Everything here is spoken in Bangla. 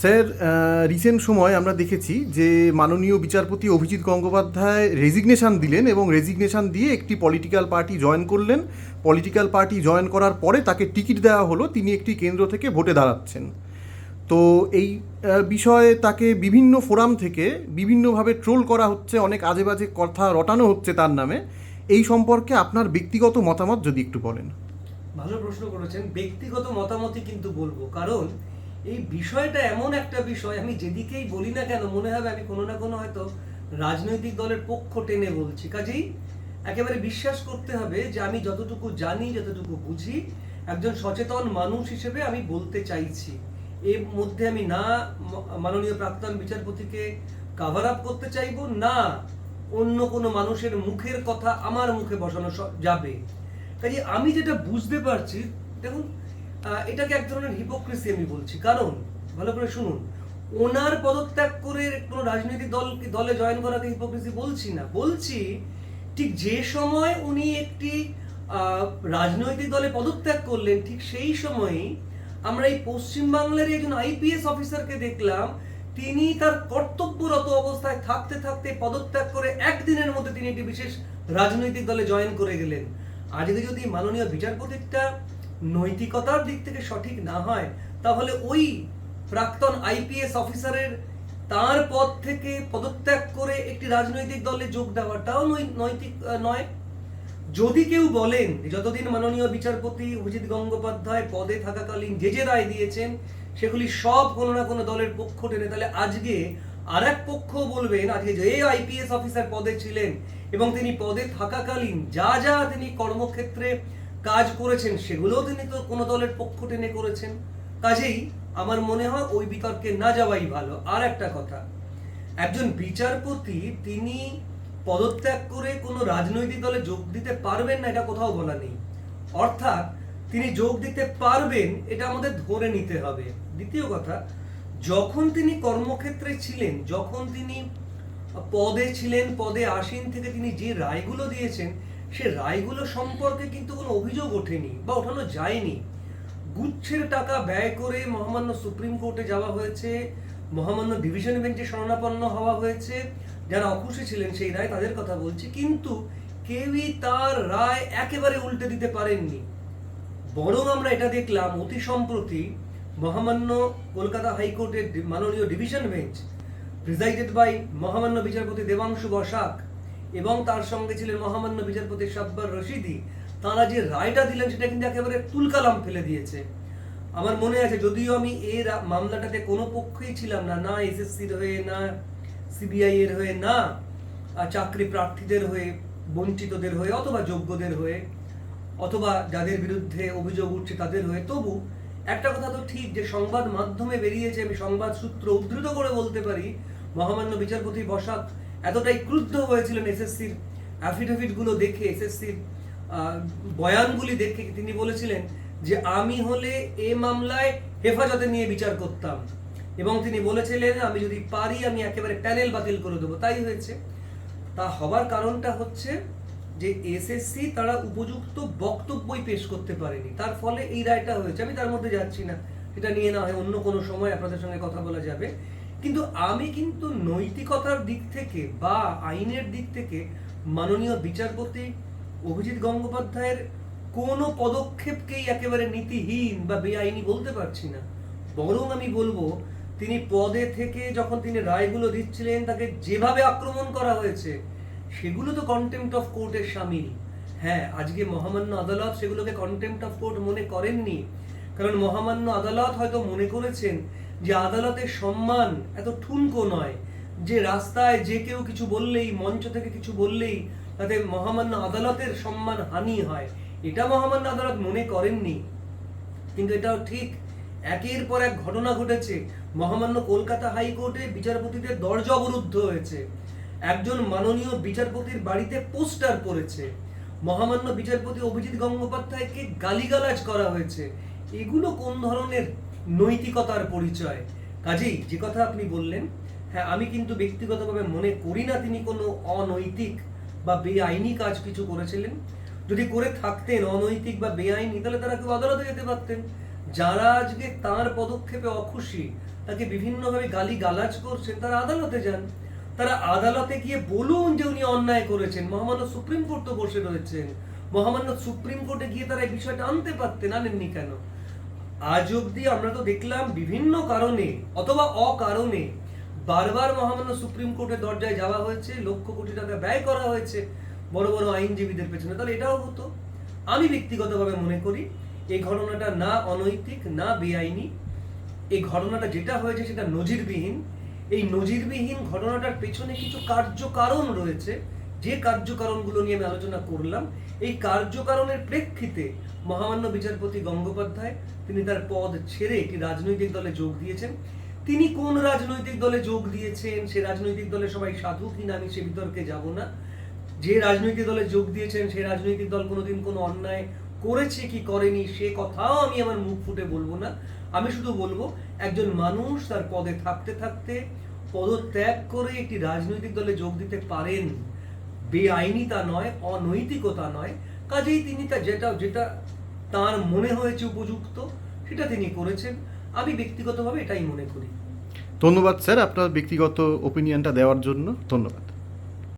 স্যার রিসেন্ট সময় আমরা দেখেছি যে মাননীয় বিচারপতি অভিজিৎ গঙ্গোপাধ্যায় রেজিগনেশন দিলেন এবং রেজিগনেশন দিয়ে একটি পলিটিক্যাল পার্টি জয়েন করলেন। পলিটিক্যাল পার্টি জয়েন করার পরে তাকে টিকিট দেওয়া হলো। তিনি একটি কেন্দ্র থেকে ভোটে দাঁড়াচ্ছেন। তো এই বিষয়ে তাকে বিভিন্ন ফোরাম থেকে বিভিন্নভাবে ট্রোল করা হচ্ছে। অনেক আজে বাজে কথা রটানো হচ্ছে তার নামে। এই সম্পর্কে আপনার ব্যক্তিগত মতামত যদি একটু বলেন। ভালো প্রশ্ন করেছেন। ব্যক্তিগত মতামতই কিন্তু বলব। কারণ এই বিষয়টা এমন একটা বিষয়, আমি যেদিকেই বলি না কেন, মনে হবে আমি কোনো না কোনো হয়তো রাজনৈতিক দলের পক্ষ টেনে বলছি। কাজেই একেবারে বিশ্বাস করতে হবে যে আমি যতটুকু জানি, যতটুকু বুঝি, একজন সচেতন মানুষ হিসেবে আমি বলতে চাইছি। এর মধ্যে আমি না মাননীয় প্রাক্তন বিচারপতিকে কাভার আপ করতে চাইব, না অন্য কোনো মানুষের মুখের কথা আমার মুখে বসানো যাবে। কাজে আমি যেটা বুঝতে পারছি, দেখুন এটাকে এক ধরনের হিপোক্রেসি আমি বলছি। কারণ, ভালো করে শুনুন, ওনার পদত্যাগ করে কোনো রাজনৈতিক দল দলে জয়েন করাকে হিপোক্রেসি বলছি না। বলছি, ঠিক যে সময় উনি একটি রাজনৈতিক দলে পদত্যাগ করলেন, ঠিক সেই সময়ই আমরা এই পশ্চিমবাংলার একজন আইপিএস অফিসারকে দেখলাম, তিনি তার কর্তব্যরত অবস্থায় থাকতে থাকতে পদত্যাগ করে একদিনের মধ্যে তিনি একটি বিশেষ রাজনৈতিক দলে জয়েন করে গেলেন। আজকে যদি মাননীয় বিচারপতিটা নৈতিকতার দিক থেকে সঠিক না হয়, তাহলে ওই প্রাক্তন আইপিএস অফিসারের তার পদ থেকে পদত্যাগ করে একটি রাজনৈতিক দলে যোগ দেওয়াটাও নৈতিক নয়। যদি কেউ বলেন যতদিন মাননীয় বিচারপতি অভিজিৎ গঙ্গোপাধ্যায় পদে থাকাকালীন যে যে রায় দিয়েছেন, সেগুলি সব কোনো না কোনো দলের পক্ষ টেনে, তাহলে আজকে আর এক পক্ষ বলবেন, আজকে যে আইপিএস অফিসার পদে ছিলেন এবং তিনি পদে থাকাকালীন যা যা তিনি কর্মক্ষেত্রে কাজ করেছেন, সেগুলোও তিনি তো কোনো দলের পক্ষ টেনে করেছেন। কাজেই আমার মনে হয় ওই বিতর্কে না যাওয়াই ভালো। আর একটা কথা, একজন বিচারপতি তিনি পদত্যাগ করে কোনো রাজনৈতিক দলে যোগ দিতে পারবেন না, এটা কোথাও বলা নেই। অর্থাৎ তিনি যোগ দিতে পারবেন, এটা আমাদের ধরে নিতে হবে। দ্বিতীয় কথা, যখন তিনি কর্মক্ষেত্রে ছিলেন, যখন তিনি পদে ছিলেন, পদে আসীন থেকে তিনি যে রায়গুলো দিয়েছেন সে রায়গুলো সম্পর্কে কিন্তু কোনো অভিযোগ ওঠেনি বা ওঠানো যায়নি। গুচ্ছের টাকা ব্যয় করে মহামান্য সুপ্রিম কোর্টে যাওয়া হয়েছে, মহামান্য ডিভিশন বেঞ্চে শরণাপন্ন হওয়া হয়েছে, যারা অখুশি ছিলেন সেই রায় তাদের কথা বলছি, কিন্তু কেউই তার রায় একেবারে উল্টে দিতে পারেননি। বরং আমরা এটা দেখলাম অতি সম্প্রতি মহামান্য কলকাতা হাইকোর্টের মাননীয় ডিভিশন বেঞ্চ প্রিজাইডেড বাই মহামান্য বিচারপতি দেবাংশু বসাক এবং তার সঙ্গে ছিলেন মহামান্য বিচারপতি সাব্বার রশিদি। তারা যে রায়টা দিলেন সেটা কিন্তু একেবারে তুলকালাম ফেলে দিয়েছে। আমার মনে আছে, যদিও আমি এই মামলাটাতে কোনো পক্ষেই ছিলাম না না এসএসসির হয়ে, না সিবিআই এর হয়ে, না চাকরি প্রার্থীদের হয়ে, বঞ্চিতদের হয়ে, অথবা যোগ্যদের হয়ে, অথবা যাদের বিরুদ্ধে অভিযোগ উঠছে তাদের হয়ে। তবু একটা কথা তো ঠিক, যে সংবাদ মাধ্যমে বেরিয়েছে, আমি সংবাদ সূত্র উদ্ধৃত করে বলতে পারি মহামান্য বিচারপতি বসাক এতটাই ক্রুদ্ধ হয়েছিলেন এসএসসির অ্যাফিডেভিটগুলো দেখে, এসএসসির বয়ানগুলি দেখে তিনি বলেছিলেন যে, আমি হলে এ মামলায় হেফাজতে নিয়ে বিচার করতাম। এবং তিনি বলেছিলেন, আমি যদি পারি, আমি একেবারে প্যানেল বাতিল করে দেবো। তাই হয়েছে। তা হবার কারণটা হচ্ছে যে, এসএসসি তারা উপযুক্ত বক্তব্যই পেশ করতে পারেনি। তার ফলে এই রায়টা হয়েছে। আমি তার মধ্যে যাচ্ছি না। এটা নিয়ে না হয় অন্য কোনো সময় আপনাদের সঙ্গে কথা বলা যাবে। কিন্তু আমি কিন্তু নৈতিকতার দিক থেকে বা আইনের দিক থেকে মাননীয় বিচারপতি অভিজিৎ গঙ্গোপাধ্যায়ের কোনো পদক্ষেপকেই একেবারে নীতিহীন বা বেআইনি বলতে পারছি না। বরং আমি বলব, তিনি পদে থেকে যখন তিনি রায়গুলো দিচ্ছিলেন, তাকে যেভাবে আক্রমণ করা হয়েছে, সেগুলো তো কন্টেম্পট অফ কোর্টের সামিল। হ্যাঁ আজকে মহামান্য আদালত সেগুলোকে কন্টেম্পট অফ কোর্ট মনে করেননি। কারণ মহামান্য আদালত হয়তো মনে করেছেন যে আদালতের সম্মান এত ঠুনকো নয়, যে রাস্তায় যে কেউ কিছু বললেই, মঞ্চ থেকে কিছু বললেই তাতে মহামান্য আদালতের সম্মান হানি হয়। এটা মহামান্য আদালত মনে করেননি। কিন্তু এটাও ঠিক, একের পর এক ঘটনা ঘটেছে। মহামান্য কলকাতা হাইকোর্টে বিচারপতিদের দরজা অবরুদ্ধ হয়েছে। একজন মাননীয় বিচারপতির বাড়িতে পোস্টার পড়েছে। মহামান্য বিচারপতি অভিজিৎ গঙ্গোপাধ্যায়কে গালিগালাজ করা হয়েছে। এগুলো কোন ধরনের নৈতিকতার পরিচয়। কাজেই যে কথা আপনি বললেন হ্যাঁ আমি কিন্তু ব্যক্তিগতভাবে মনে করি না তিনি কোনো অনৈতিক বা বেআইনি কাজ কিছু করেছিলেন। যদি করে থাকতেন অনৈতিক বা বেআইনি, তাহলে তারা কেউ আদালতে যেতে পারতেন। যারা আজকে তার পদক্ষেপে অখুশি, তাকে বিভিন্নভাবে গালি গালাজ করছেন, তারা আদালতে যান। তারা আদালতে গিয়ে বলুন যে উনি অন্যায় করেছেন। মহামান্য সুপ্রিম কোর্ট তো বসে রয়েছেন। মহামান্য সুপ্রিম কোর্টে গিয়ে তারা এই বিষয়টা আনতে পারতেন, আনেননি কেন? আজ অবধি আমরা তো দেখলাম বিভিন্ন কারণে অথবা অকারণে বারবার মহামান্য সুপ্রিম কোর্টের দরজায় যাওয়া হয়েছে, লক্ষ কোটি টাকা ব্যয় করা হয়েছে বড় বড় আইনজীবীদের পেছনে। তাহলে এটাও হতো। আমি ব্যক্তিগতভাবে মনে করি, এই ঘটনাটা না অনৈতিক, না বেআইনি। এই ঘটনাটা যেটা হয়েছে সেটা নজিরবিহীন। এই নজিরবিহীন ঘটনাটার পেছনে কিছু কার্যকারণ রয়েছে। যে কার্যকারণগুলো নিয়ে আমি আলোচনা করলাম, এই কার্যকারণের প্রেক্ষিতে মহামান্য বিচারপতি গঙ্গোপাধ্যায়, তিনি তার পদ ছেড়ে একটি রাজনৈতিক দলে যোগ দিয়েছেন। তিনি কোন রাজনৈতিক দলে যোগ দিয়েছেন, সে রাজনৈতিক দলে সবাই সাধু কিনা আমি সে বিতর্কে যাব না। যে রাজনৈতিক দলে যোগ দিয়েছেন সেই রাজনৈতিক দল কোনোদিন কোনো অন্যায় করেছে কি করেনি, সে কথাও আমি আমার মুখ ফুটে বলব না। আমি শুধু বলব, একজন মানুষ তার পদে থাকতে থাকতে, পদত্যাগ করে একটি রাজনৈতিক দলে যোগ দিতে পারেন। বেআইনিতা নয়, অনৈতিকতা নয়। কাজেই তিনি তা যেটা যেটা তার মনে হয়েছে উপযুক্ত, সেটা তিনি করেছেন। আমি ব্যক্তিগতভাবে এটাই মনে করি। ধন্যবাদ স্যার আপনার ব্যক্তিগত ওপিনিয়নটা দেওয়ার জন্য। ধন্যবাদ।